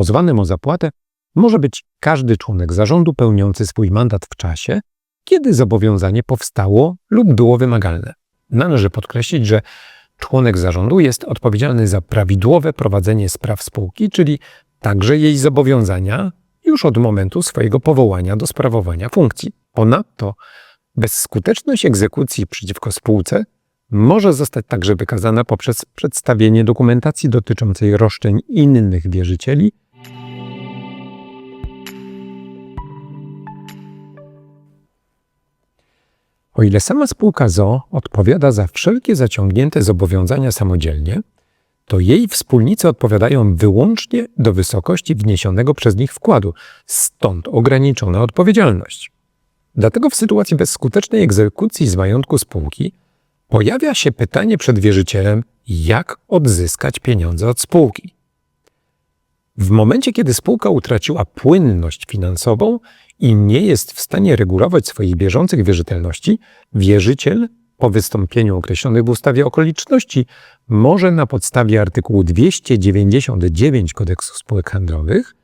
Pozwanym o zapłatę może być każdy członek zarządu pełniący swój mandat w czasie, kiedy zobowiązanie powstało lub było wymagalne. Należy podkreślić, że członek zarządu jest odpowiedzialny za prawidłowe prowadzenie spraw spółki, czyli także jej zobowiązania już od momentu swojego powołania do sprawowania funkcji. Ponadto bezskuteczność egzekucji przeciwko spółce może zostać także wykazana poprzez przedstawienie dokumentacji dotyczącej roszczeń innych wierzycieli O ile sama spółka ZO odpowiada za wszelkie zaciągnięte zobowiązania samodzielnie, to jej wspólnicy odpowiadają wyłącznie do wysokości wniesionego przez nich wkładu, stąd ograniczona odpowiedzialność. Dlatego w sytuacji bezskutecznej egzekucji z majątku spółki pojawia się pytanie przed wierzycielem, jak odzyskać pieniądze od spółki. W momencie, kiedy spółka utraciła płynność finansową i nie jest w stanie regulować swoich bieżących wierzytelności, wierzyciel po wystąpieniu określonych w ustawie okoliczności może na podstawie artykułu 299 Kodeksu Spółek Handlowych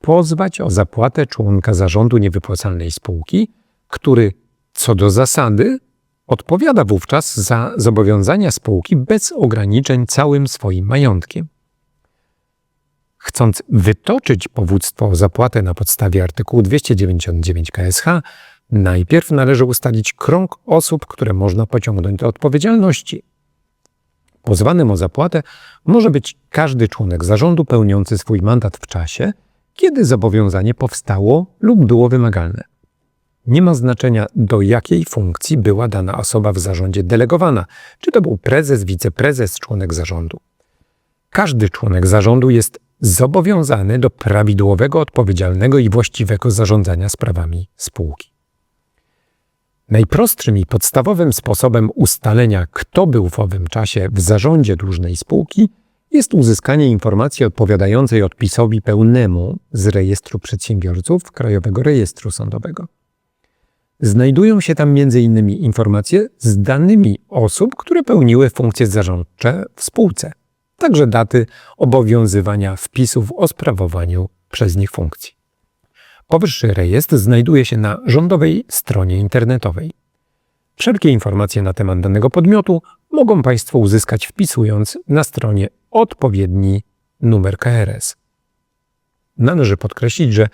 pozwać o zapłatę członka zarządu niewypłacalnej spółki, który co do zasady odpowiada wówczas za zobowiązania spółki bez ograniczeń całym swoim majątkiem. Chcąc wytoczyć powództwo o zapłatę na podstawie artykułu 299 KSH, najpierw należy ustalić krąg osób, które można pociągnąć do odpowiedzialności. Pozwanym o zapłatę może być każdy członek zarządu pełniący swój mandat w czasie, kiedy zobowiązanie powstało lub było wymagalne. Nie ma znaczenia, do jakiej funkcji była dana osoba w zarządzie delegowana, czy to był prezes, wiceprezes, członek zarządu. Każdy członek zarządu jest zobowiązany do prawidłowego, odpowiedzialnego i właściwego zarządzania sprawami spółki. Najprostszym i podstawowym sposobem ustalenia, kto był w owym czasie w zarządzie dłużnej spółki, jest uzyskanie informacji odpowiadającej odpisowi pełnemu z rejestru przedsiębiorców Krajowego Rejestru Sądowego. Znajdują się tam m.in. informacje z danymi osób, które pełniły funkcje zarządcze w spółce także daty obowiązywania wpisów o sprawowaniu przez nich funkcji. Powyższy rejestr znajduje się na rządowej stronie internetowej. Wszelkie informacje na temat danego podmiotu mogą Państwo uzyskać wpisując na stronie odpowiedni numer KRS. Należy podkreślić, że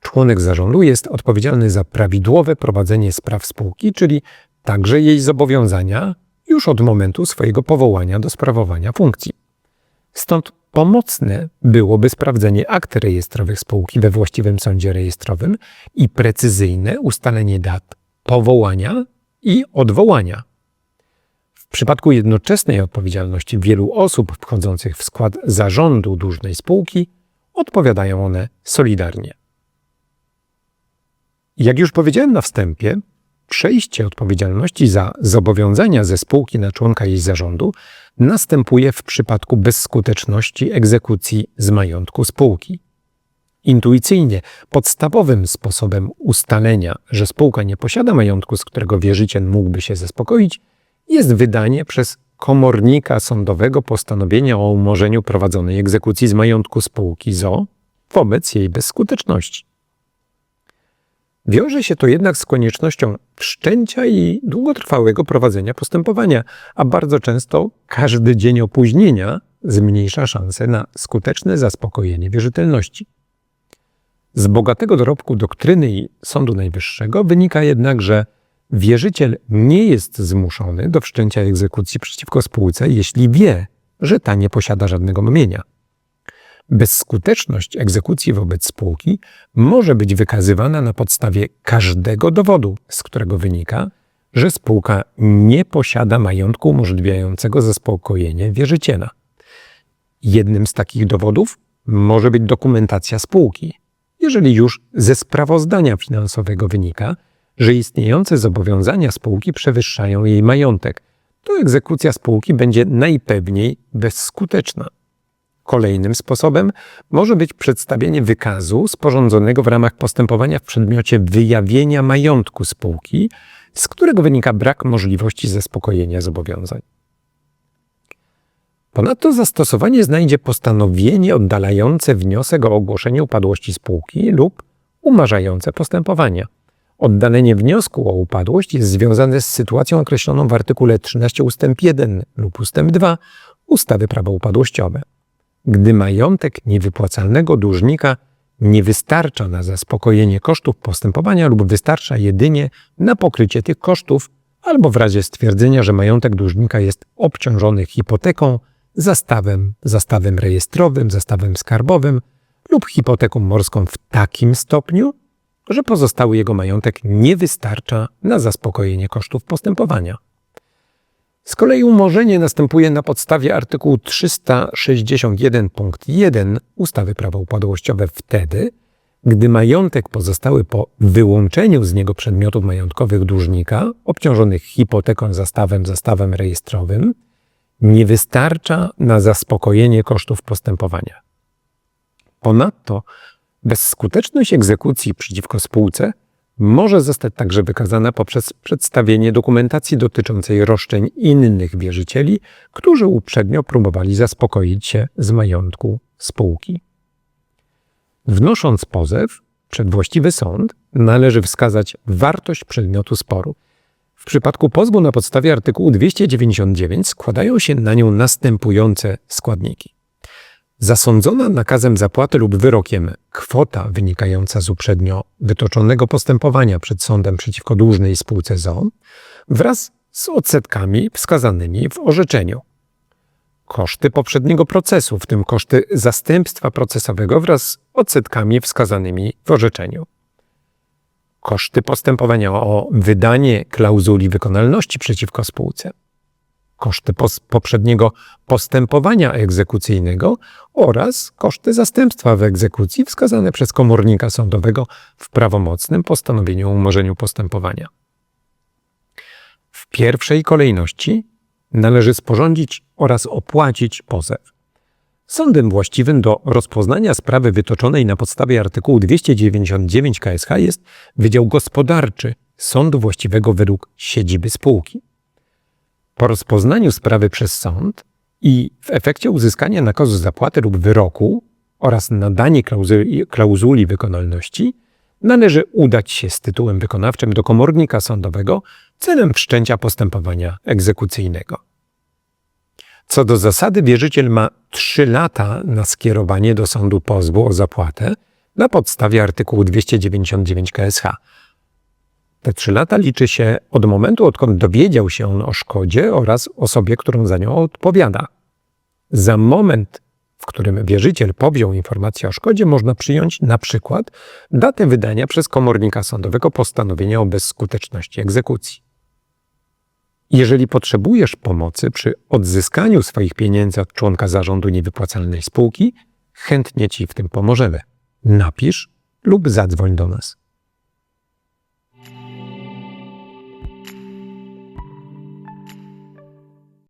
członek zarządu jest odpowiedzialny za prawidłowe prowadzenie spraw spółki, czyli także jej zobowiązania już od momentu swojego powołania do sprawowania funkcji. Stąd pomocne byłoby sprawdzenie akt rejestrowych spółki we właściwym sądzie rejestrowym i precyzyjne ustalenie dat powołania i odwołania. W przypadku jednoczesnej odpowiedzialności wielu osób wchodzących w skład zarządu dłużnej spółki odpowiadają one solidarnie. Jak już powiedziałem na wstępie, przejście odpowiedzialności za zobowiązania ze spółki na członka jej zarządu następuje w przypadku bezskuteczności egzekucji z majątku spółki. Intuicyjnie podstawowym sposobem ustalenia, że spółka nie posiada majątku, z którego wierzyciel mógłby się zaspokoić, jest wydanie przez komornika sądowego postanowienia o umorzeniu prowadzonej egzekucji z majątku spółki ZO wobec jej bezskuteczności. Wiąże się to jednak z koniecznością wszczęcia i długotrwałego prowadzenia postępowania, a bardzo często każdy dzień opóźnienia zmniejsza szanse na skuteczne zaspokojenie wierzytelności. Z bogatego dorobku doktryny i Sądu Najwyższego wynika jednak, że wierzyciel nie jest zmuszony do wszczęcia egzekucji przeciwko spółce, jeśli wie, że ta nie posiada żadnego mienia. Bezskuteczność egzekucji wobec spółki może być wykazywana na podstawie każdego dowodu, z którego wynika, że spółka nie posiada majątku umożliwiającego zaspokojenie wierzyciela. Jednym z takich dowodów może być dokumentacja spółki. Jeżeli już ze sprawozdania finansowego wynika, że istniejące zobowiązania spółki przewyższają jej majątek, to egzekucja spółki będzie najpewniej bezskuteczna. Kolejnym sposobem może być przedstawienie wykazu sporządzonego w ramach postępowania w przedmiocie wyjawienia majątku spółki, z którego wynika brak możliwości zaspokojenia zobowiązań. Ponadto zastosowanie znajdzie postanowienie oddalające wniosek o ogłoszenie upadłości spółki lub umarzające postępowania. Oddalenie wniosku o upadłość jest związane z sytuacją określoną w artykule 13 ust. 1 lub ust. 2 ustawy prawo upadłościowe. Gdy majątek niewypłacalnego dłużnika nie wystarcza na zaspokojenie kosztów postępowania lub wystarcza jedynie na pokrycie tych kosztów, albo w razie stwierdzenia, że majątek dłużnika jest obciążony hipoteką, zastawem, zastawem rejestrowym, zastawem skarbowym lub hipoteką morską w takim stopniu, że pozostały jego majątek nie wystarcza na zaspokojenie kosztów postępowania. Z kolei umorzenie następuje na podstawie artykułu 361 punkt 1 ustawy prawo upadłościowe wtedy, gdy majątek pozostały po wyłączeniu z niego przedmiotów majątkowych dłużnika obciążonych hipoteką, zastawem, zastawem rejestrowym nie wystarcza na zaspokojenie kosztów postępowania. Ponadto bezskuteczność egzekucji przeciwko spółce może zostać także wykazana poprzez przedstawienie dokumentacji dotyczącej roszczeń innych wierzycieli, którzy uprzednio próbowali zaspokoić się z majątku spółki. Wnosząc pozew przed właściwy sąd, należy wskazać wartość przedmiotu sporu. W przypadku pozwu na podstawie artykułu 299 składają się na nią następujące składniki. Zasądzona nakazem zapłaty lub wyrokiem kwota wynikająca z uprzednio wytoczonego postępowania przed sądem przeciwko dłużnej spółce ZO wraz z odsetkami wskazanymi w orzeczeniu. Koszty poprzedniego procesu, w tym koszty zastępstwa procesowego wraz z odsetkami wskazanymi w orzeczeniu. Koszty postępowania o wydanie klauzuli wykonalności przeciwko spółce koszty poprzedniego postępowania egzekucyjnego oraz koszty zastępstwa w egzekucji wskazane przez komornika sądowego w prawomocnym postanowieniu o umorzeniu postępowania. W pierwszej kolejności należy sporządzić oraz opłacić pozew. Sądem właściwym do rozpoznania sprawy wytoczonej na podstawie artykułu 299 KSH jest Wydział Gospodarczy Sądu Właściwego według siedziby spółki. Po rozpoznaniu sprawy przez sąd i w efekcie uzyskania nakazu zapłaty lub wyroku oraz nadanie klauzuli, klauzuli wykonalności, należy udać się z tytułem wykonawczym do komornika sądowego celem wszczęcia postępowania egzekucyjnego. Co do zasady, wierzyciel ma 3 lata na skierowanie do sądu pozwu o zapłatę na podstawie artykułu 299 KSH te trzy lata liczy się od momentu, odkąd dowiedział się on o szkodzie oraz osobie, którą za nią odpowiada. Za moment, w którym wierzyciel powziął informację o szkodzie, można przyjąć na przykład datę wydania przez komornika sądowego postanowienia o bezskuteczności egzekucji. Jeżeli potrzebujesz pomocy przy odzyskaniu swoich pieniędzy od członka zarządu niewypłacalnej spółki, chętnie Ci w tym pomożemy. Napisz lub zadzwoń do nas.